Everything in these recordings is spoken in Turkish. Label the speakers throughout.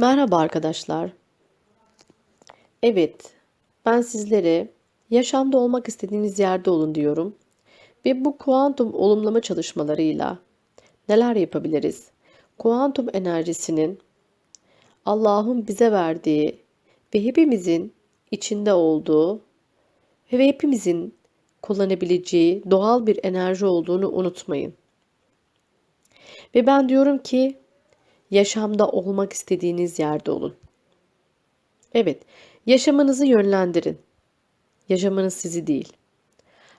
Speaker 1: Merhaba arkadaşlar. Evet, ben sizlere yaşamda olmak istediğiniz yerde olun diyorum. Ve bu kuantum olumlama çalışmalarıyla neler yapabiliriz? Kuantum enerjisinin Allah'ın bize verdiği ve hepimizin içinde olduğu ve hepimizin kullanabileceği doğal bir enerji olduğunu unutmayın. Ve ben diyorum ki yaşamda olmak istediğiniz yerde olun. Evet, yaşamınızı yönlendirin. Yaşamınız sizi değil.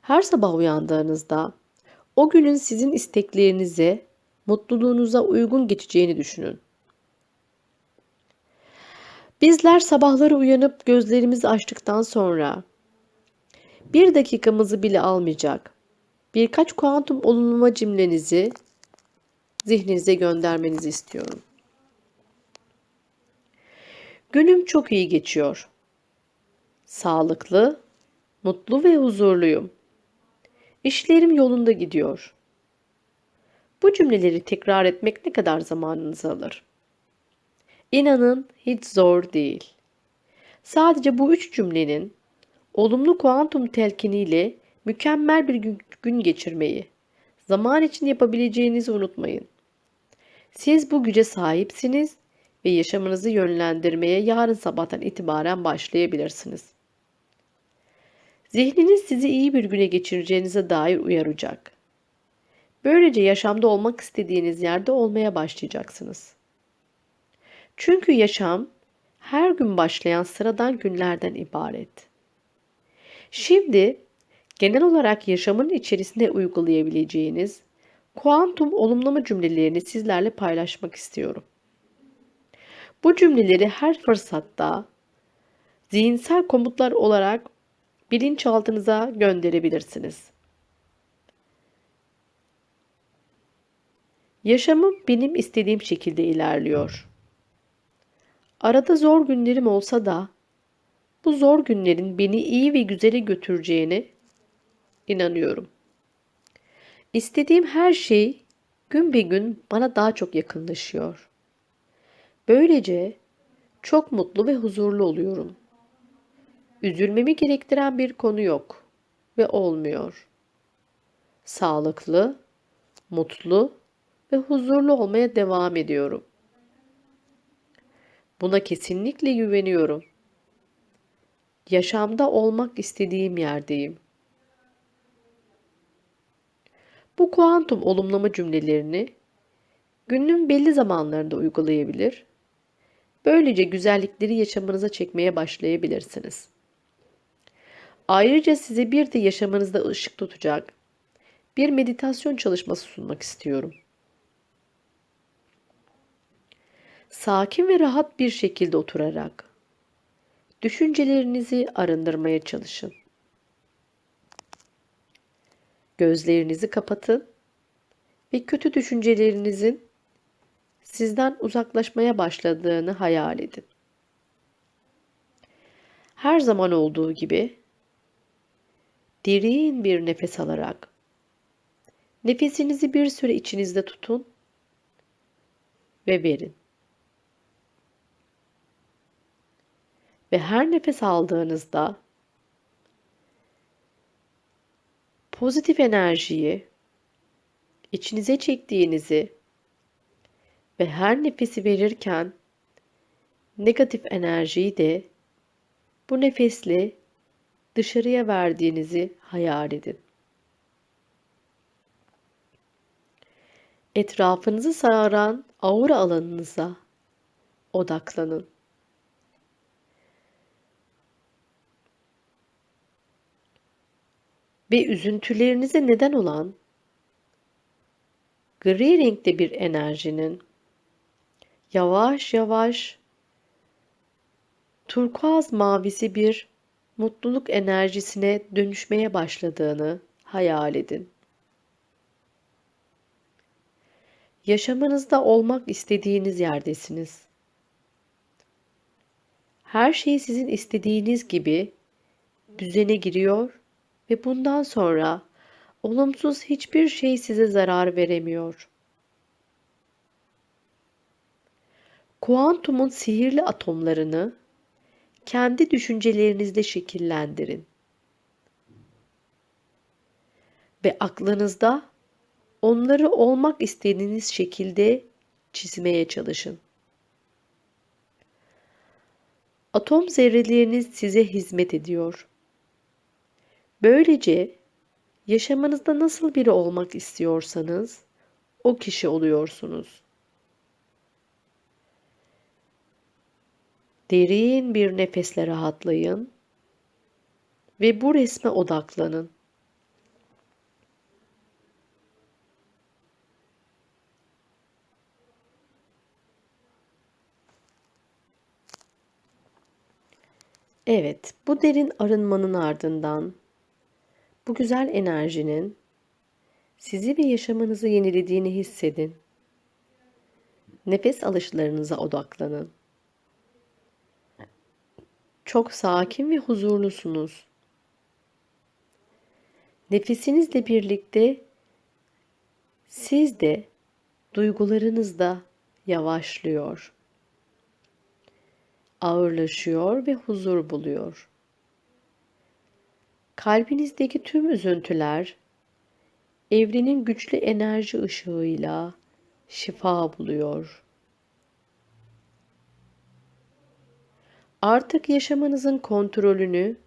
Speaker 1: Her sabah uyandığınızda o günün sizin isteklerinize, mutluluğunuza uygun geçeceğini düşünün. Bizler sabahları uyanıp gözlerimizi açtıktan sonra bir dakikamızı bile almayacak birkaç kuantum olumlama cümlenizi zihninize göndermenizi istiyorum. Günüm çok iyi geçiyor. Sağlıklı, mutlu ve huzurluyum. İşlerim yolunda gidiyor. Bu cümleleri tekrar etmek ne kadar zamanınızı alır? İnanın hiç zor değil. Sadece bu üç cümlenin olumlu kuantum telkiniyle mükemmel bir gün geçirmeyi, zaman için yapabileceğinizi unutmayın. Siz bu güce sahipsiniz ve yaşamınızı yönlendirmeye yarın sabahtan itibaren başlayabilirsiniz. Zihniniz sizi iyi bir güne geçireceğinize dair uyaracak. Böylece yaşamda olmak istediğiniz yerde olmaya başlayacaksınız. Çünkü yaşam her gün başlayan sıradan günlerden ibaret. Şimdi genel olarak yaşamın içerisinde uygulayabileceğiniz kuantum olumlama cümlelerini sizlerle paylaşmak istiyorum. Bu cümleleri her fırsatta zihinsel komutlar olarak bilinçaltınıza gönderebilirsiniz. Yaşamım benim istediğim şekilde ilerliyor. Arada zor günlerim olsa da bu zor günlerin beni iyi ve güzele götüreceğine inanıyorum. İstediğim her şey gün be gün bana daha çok yakınlaşıyor. Böylece çok mutlu ve huzurlu oluyorum. Üzülmemi gerektiren bir konu yok ve olmuyor. Sağlıklı, mutlu ve huzurlu olmaya devam ediyorum. Buna kesinlikle güveniyorum. Yaşamda olmak istediğim yerdeyim. Bu kuantum olumlama cümlelerini günün belli zamanlarında uygulayabilir. Böylece güzellikleri yaşamınıza çekmeye başlayabilirsiniz. Ayrıca size bir de yaşamınızda ışık tutacak bir meditasyon çalışması sunmak istiyorum. Sakin ve rahat bir şekilde oturarak düşüncelerinizi arındırmaya çalışın. Gözlerinizi kapatın ve kötü düşüncelerinizin sizden uzaklaşmaya başladığını hayal edin. Her zaman olduğu gibi derin bir nefes alarak nefesinizi bir süre içinizde tutun ve verin. Ve her nefes aldığınızda pozitif enerjiyi içinize çektiğinizi ve her nefesi verirken negatif enerjiyi de bu nefesle dışarıya verdiğinizi hayal edin. Etrafınızı saran aura alanınıza odaklanın. ve üzüntülerinize neden olan gri renkte bir enerjinin yavaş yavaş turkuaz mavisi bir mutluluk enerjisine dönüşmeye başladığını hayal edin. Yaşamınızda olmak istediğiniz yerdesiniz. Her şey sizin istediğiniz gibi düzene giriyor ve bundan sonra olumsuz hiçbir şey size zarar veremiyor. Kuantumun sihirli atomlarını kendi düşüncelerinizde şekillendirin. Ve aklınızda onları olmak istediğiniz şekilde çizmeye çalışın. Atom zerreleriniz size hizmet ediyor. Böylece yaşamınızda nasıl biri olmak istiyorsanız o kişi oluyorsunuz. Derin bir nefesle rahatlayın ve bu resme odaklanın. Evet, bu derin arınmanın ardından bu güzel enerjinin sizi ve yaşamınızı yenilediğini hissedin. Nefes alışlarınıza odaklanın. Çok sakin ve huzurlusunuz. Nefesinizle birlikte siz de duygularınız da yavaşlıyor. Ağırlaşıyor ve huzur buluyor. Kalbinizdeki tüm üzüntüler evrenin güçlü enerji ışığıyla şifa buluyor. Artık yaşamınızın kontrolünü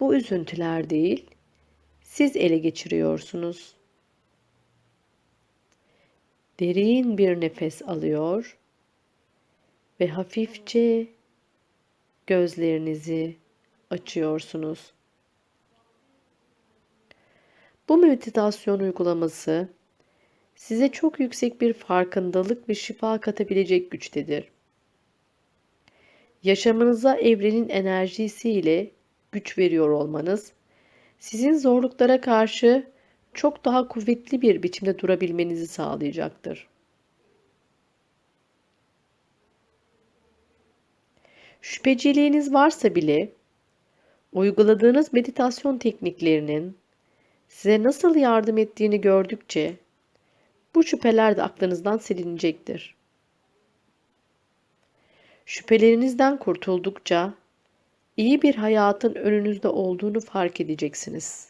Speaker 1: bu üzüntüler değil, siz ele geçiriyorsunuz. Derin bir nefes alıyor ve hafifçe gözlerinizi açıyorsunuz. Bu meditasyon uygulaması size çok yüksek bir farkındalık ve şifa katabilecek güçtedir. Yaşamınıza evrenin enerjisiyle güç veriyor olmanız, sizin zorluklara karşı çok daha kuvvetli bir biçimde durabilmenizi sağlayacaktır. Şüpheciliğiniz varsa bile uyguladığınız meditasyon tekniklerinin size nasıl yardım ettiğini gördükçe bu şüpheler de aklınızdan silinecektir. Şüphelerinizden kurtuldukça iyi bir hayatın önünüzde olduğunu fark edeceksiniz.